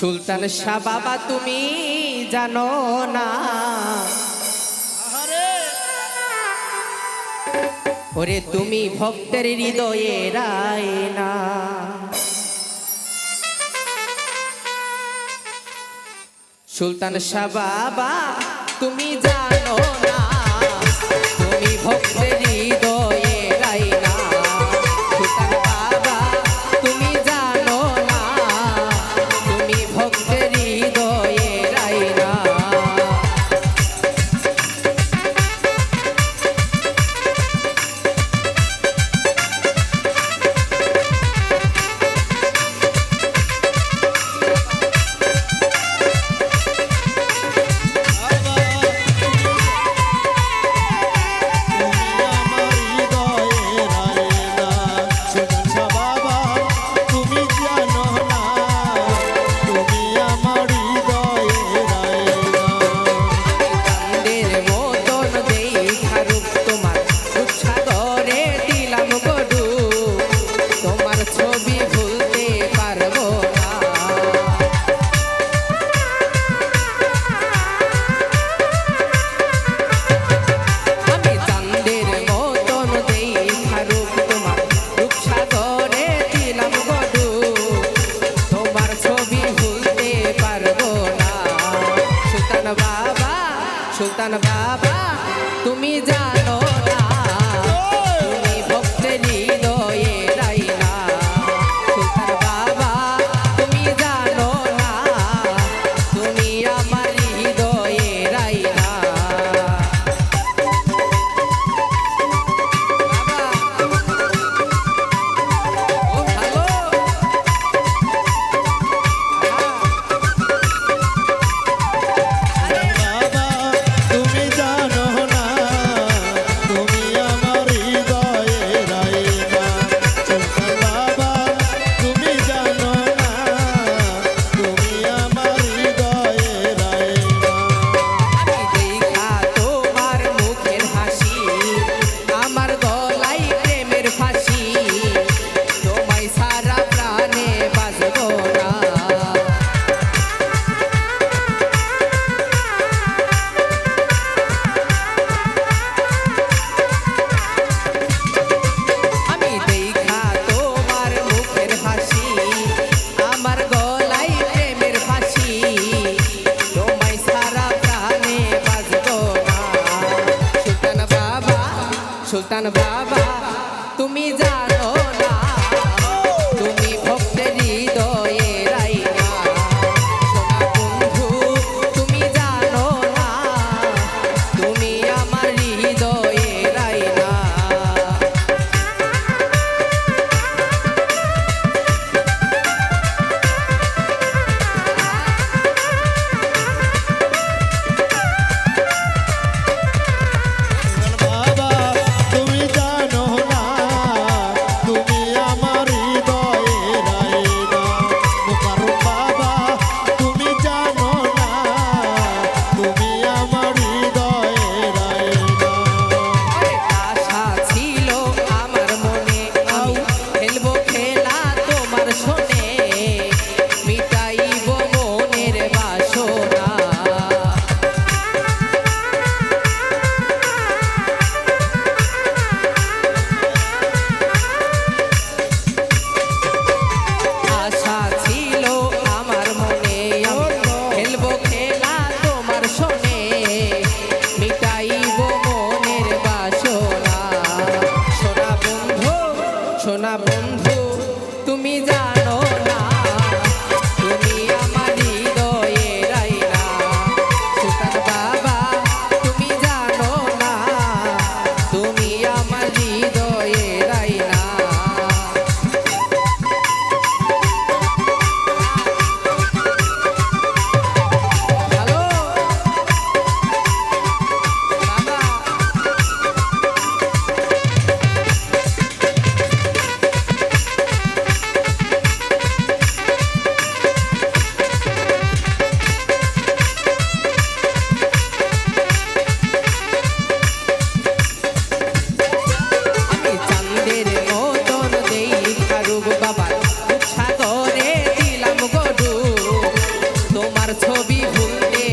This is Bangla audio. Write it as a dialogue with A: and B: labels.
A: সুলতান শাহ বাবা তুমি জানো না। ওরে তুমি ভক্তের হৃদয়ে রায় না। সুলতান শাহ বাবা তুমি সন্তান বাবা তুমি জানো না। তুমি ভক্তে বাবা তুমি জানো না। তুমি আমার Son of ভুলতে